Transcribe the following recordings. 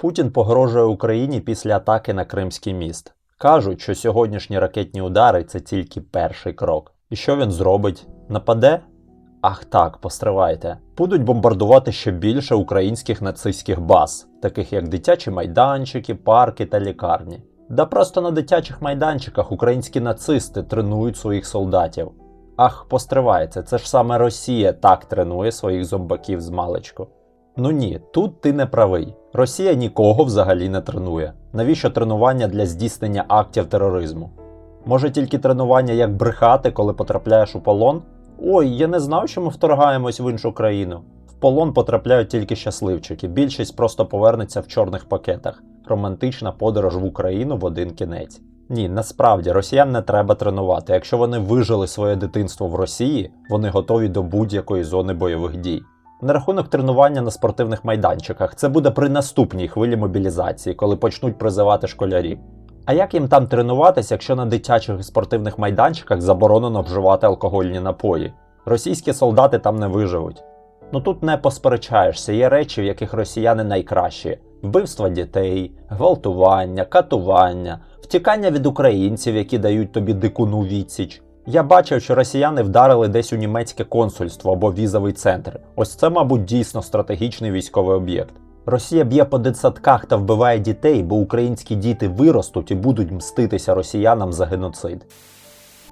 Путін погрожує Україні після атаки на Кримський міст. Кажуть, що сьогоднішні ракетні удари це тільки перший крок. І що він зробить? Нападе? Ах так, постривайте. Будуть бомбардувати ще більше українських нацистських баз, таких як дитячі майданчики, парки та лікарні. Да просто на дитячих майданчиках українські нацисти тренують своїх солдатів. Ах, постривайте, це ж саме Росія так тренує своїх зомбаків з маличку. Ну ні, тут ти не правий. Росія нікого взагалі не тренує. Навіщо тренування для здійснення актів тероризму? Може тільки тренування як брехати, коли потрапляєш у полон? Ой, я не знав, що ми вторгаємось в іншу країну. В полон потрапляють тільки щасливчики. Більшість просто повернеться в чорних пакетах. Романтична подорож в Україну в один кінець. Ні, насправді росіян не треба тренувати. Якщо вони вижили своє дитинство в Росії, вони готові до будь-якої зони бойових дій. На рахунок тренування на спортивних майданчиках це буде при наступній хвилі мобілізації, коли почнуть призивати школярів. А як їм там тренуватися, якщо на дитячих спортивних майданчиках заборонено вживати алкогольні напої? Російські солдати там не виживуть. Ну тут не посперечаєшся, є речі, в яких росіяни найкращі: вбивства дітей, гвалтування, катування, втікання від українців, які дають тобі дикуну відсіч. Я бачив, що росіяни вдарили десь у німецьке консульство або візовий центр. Ось це, мабуть, дійсно стратегічний військовий об'єкт. Росія б'є по дитсадках та вбиває дітей, бо українські діти виростуть і будуть мститися росіянам за геноцид.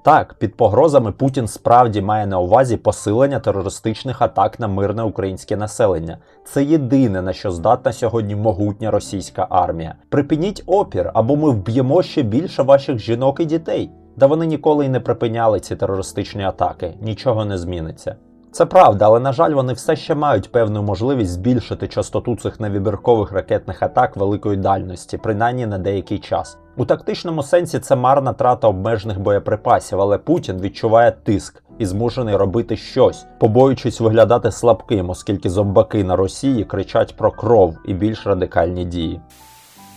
Так, під погрозами Путін справді має на увазі посилення терористичних атак на мирне українське населення. Це єдине на що здатна сьогодні могутня російська армія. Припиніть опір, або ми вб'ємо ще більше ваших жінок і дітей. Да вони ніколи й не припиняли ці терористичні атаки, нічого не зміниться. Це правда, але на жаль, вони все ще мають певну можливість збільшити частоту цих невибіркових ракетних атак великої дальності, принаймні на деякий час. У тактичному сенсі це марна трата обмежених боєприпасів, але Путін відчуває тиск і змушений робити щось, побоюючись виглядати слабким, оскільки зомбаки на Росії кричать про кров і більш радикальні дії.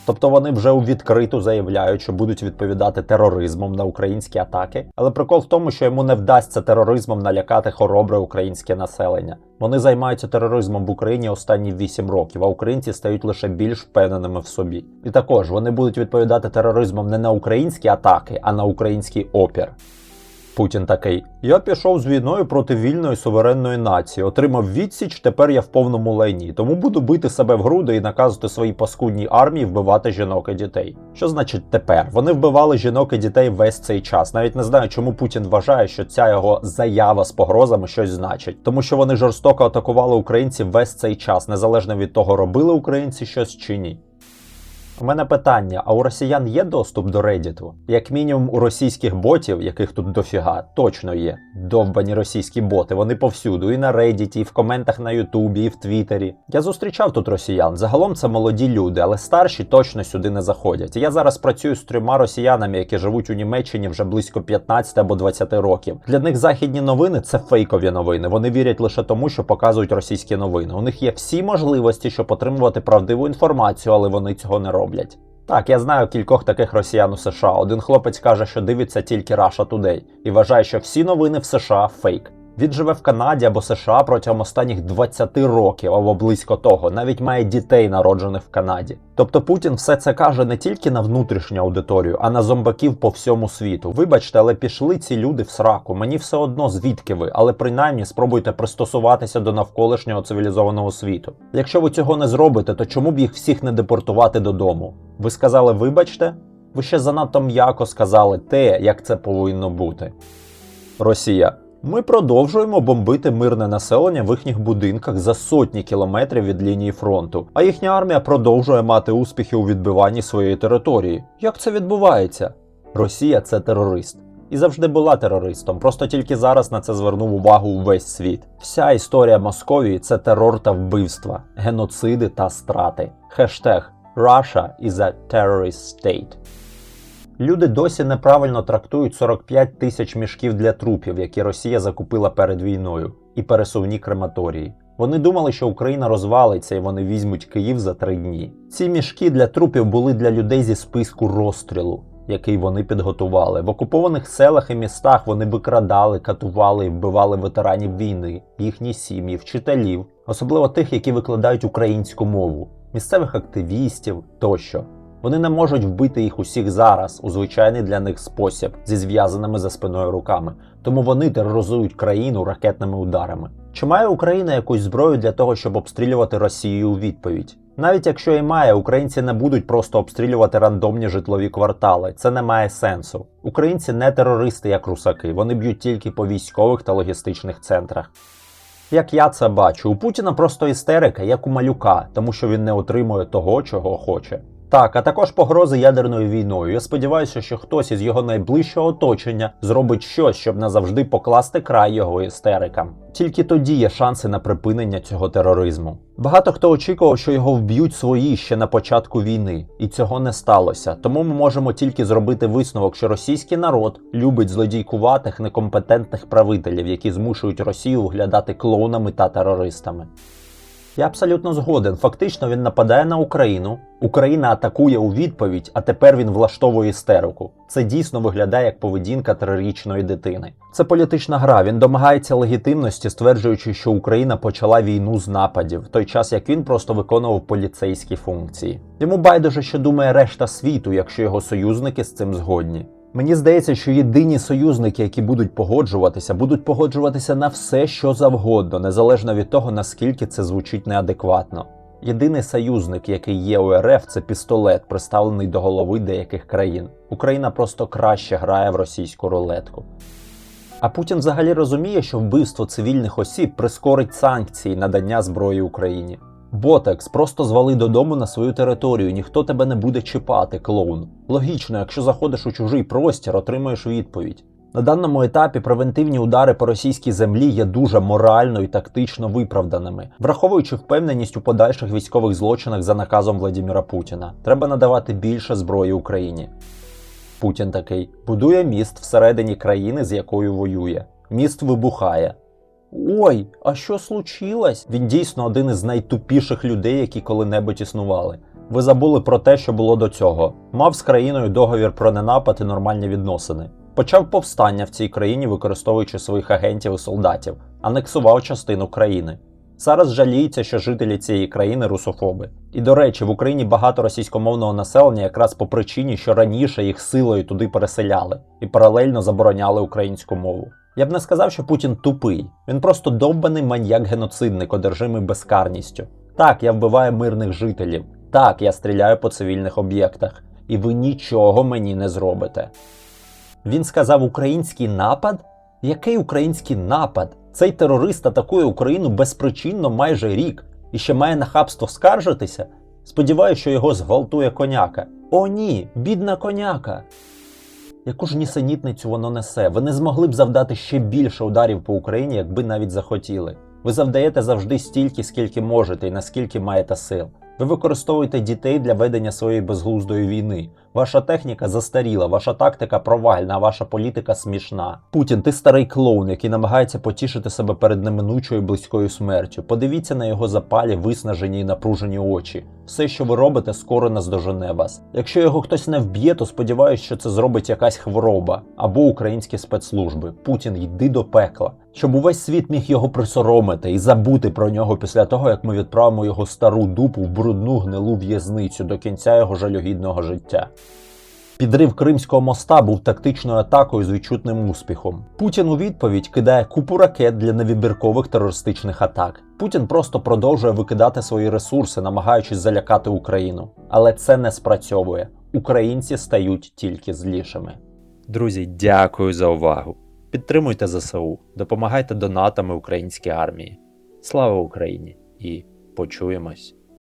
Тобто вони вже у відкриту заявляють, що будуть відповідати тероризмом на українські атаки. Але прикол в тому, що йому не вдасться тероризмом налякати хоробре українське населення. Вони займаються тероризмом в Україні останні 8 років, а українці стають лише більш впевненими в собі. І також вони будуть відповідати тероризмом не на українські атаки, а на український опір. Путін такий: Я пішов з війною проти вільної суверенної нації, отримав відсіч, тепер я в повному лайні. Тому буду бити себе в груди і наказувати своїй паскудній армії вбивати жінок і дітей. Що значить тепер? Вони вбивали жінок і дітей весь цей час. Навіть не знаю, чому Путін вважає, що ця його заява з погрозами щось значить, тому що вони жорстоко атакували українців весь цей час, незалежно від того, робили українці щось чи ні. У мене питання: а у росіян є доступ до Reddit? Як мінімум, у російських ботів, яких тут дофіга, точно є. Довбані російські боти, вони повсюду, і на Reddit, і в коментах на Ютубі, і в Твіттері. Я зустрічав тут росіян. Загалом це молоді люди, але старші точно сюди не заходять. Я зараз працюю з трьома росіянами, які живуть у Німеччині вже близько 15 або 20 років. Для них західні новини це фейкові новини. Вони вірять лише тому, що показують російські новини. У них є всі можливості, щоб отримувати правдиву інформацію, але вони цього не роблять. Так, я знаю кількох таких росіян у США. Один хлопець каже, що дивиться тільки Russia Today і вважає, що всі новини в США фейк. Він живе в Канаді або США протягом останніх 20 років або близько того, навіть має дітей, народжених в Канаді. Тобто Путін все це каже не тільки на внутрішню аудиторію, а на зомбаків по всьому світу. Вибачте, але пішли ці люди в сраку. Мені все одно звідки ви, але принаймні спробуйте пристосуватися до навколишнього цивілізованого світу. Якщо ви цього не зробите, то чому б їх всіх не депортувати додому? Ви сказали, вибачте? Ви ще занадто м'яко сказали те, як це повинно бути. Росія. Ми продовжуємо бомбити мирне населення в їхніх будинках за сотні кілометрів від лінії фронту, а їхня армія продовжує мати успіхи у відбиванні своєї території. Як це відбувається? Росія це терорист. І завжди була терористом, просто тільки зараз на це звернув увагу увесь світ. Вся історія Московії це терор та вбивства, геноциди та страти. Хештег Russia is a terrorist state. Люди досі неправильно трактують 45 тисяч мішків для трупів, які Росія закупила перед війною, і пересувні крематорії. Вони думали, що Україна розвалиться і вони візьмуть Київ за три дні. Ці мішки для трупів були для людей зі списку розстрілу, який вони підготували. В окупованих селах і містах вони викрадали, катували і вбивали ветеранів війни, їхні сім'ї, вчителів, особливо тих, які викладають українську мову. місцевих активістів тощо. Вони не можуть вбити їх усіх зараз у звичайний для них спосіб зі зв'язаними за спиною руками, тому вони тероризують країну ракетними ударами. Чи має Україна якусь зброю для того, щоб обстрілювати Росію у відповідь? Навіть якщо і має, українці не будуть просто обстрілювати рандомні житлові квартали. Це не має сенсу. Українці не терористи, як русаки. Вони б'ють тільки по військових та логістичних центрах. Як я це бачу, у Путіна просто істерика, як у малюка, тому що він не отримує того, чого хоче. Так, а також погрози ядерною війною. Я сподіваюся, що хтось із його найближчого оточення зробить щось, щоб назавжди покласти край його істерикам. Тільки тоді є шанси на припинення цього тероризму. Багато хто очікував, що його вб'ють свої ще на початку війни, і цього не сталося. Тому ми можемо тільки зробити висновок, що російський народ любить злодійкуватих некомпетентних правителів, які змушують Росію виглядати клоунами та терористами. Я абсолютно згоден. Фактично він нападає на Україну. Україна атакує у відповідь, а тепер він влаштовує істерику. Це дійсно виглядає як поведінка трирічної дитини. Це політична гра. Він домагається легітимності, стверджуючи, що Україна почала війну з нападів, в той час як він просто виконував поліцейські функції. Йому байдуже, що думає решта світу, якщо його союзники з цим згодні. Мені здається, що єдині союзники, які будуть погоджуватися, будуть погоджуватися на все, що завгодно, незалежно від того, наскільки це звучить неадекватно. Єдиний союзник, який є у РФ, це пістолет, приставлений до голови деяких країн. Україна просто краще грає в російську рулетку. А Путін взагалі розуміє, що вбивство цивільних осіб прискорить санкції надання зброї Україні. Ботекс, просто звали додому на свою територію, ніхто тебе не буде чіпати, клоун. Логічно, якщо заходиш у чужий простір, отримаєш відповідь. На даному етапі превентивні удари по російській землі є дуже морально і тактично виправданими, враховуючи впевненість у подальших військових злочинах за наказом Владіміра Путіна. Треба надавати більше зброї Україні. Путін такий будує міст всередині країни, з якою воює. Міст вибухає. Ой, а що случилось? Він дійсно один із найтупіших людей, які коли-небудь існували. Ви забули про те, що було до цього. Мав з країною договір про ненапад і нормальні відносини. Почав повстання в цій країні, використовуючи своїх агентів і солдатів, анексував частину країни. Зараз жаліється, що жителі цієї країни русофоби. І до речі, в Україні багато російськомовного населення якраз по причині, що раніше їх силою туди переселяли і паралельно забороняли українську мову. Я б не сказав, що Путін тупий. Він просто довбаний маньяк-геноцидник, одержимий безкарністю. Так, я вбиваю мирних жителів. Так, я стріляю по цивільних об'єктах. І ви нічого мені не зробите. Він сказав український напад? Який український напад? Цей терорист атакує Україну безпричинно майже рік і ще має нахабство скаржитися. Сподіваюся, що його зґвалтує коняка. О, ні, бідна коняка. Яку ж нісенітницю воно несе? Ви не змогли б завдати ще більше ударів по Україні, якби навіть захотіли. Ви завдаєте завжди стільки, скільки можете і наскільки маєте сил. Ви використовуєте дітей для ведення своєї безглуздої війни. Ваша техніка застаріла, ваша тактика провальна, ваша політика смішна. Путін, ти старий клоун, який намагається потішити себе перед неминучою близькою смертю. Подивіться на його запалі, виснажені і напружені очі. Все, що ви робите, скоро наздожене вас. Якщо його хтось не вб'є, то сподіваюся, що це зробить якась хвороба або українські спецслужби. Путін, йди до пекла. Щоб увесь світ міг його присоромити і забути про нього після того, як ми відправимо його стару дупу в брудну гнилу в'язницю до кінця його жалюгідного життя. Підрив Кримського моста був тактичною атакою з відчутним успіхом. Путін у відповідь кидає купу ракет для невибіркових терористичних атак. Путін просто продовжує викидати свої ресурси, намагаючись залякати Україну. Але це не спрацьовує. Українці стають тільки злішими. Друзі, дякую за увагу. Підтримуйте ЗСУ, допомагайте донатами українській армії. Слава Україні і почуємось!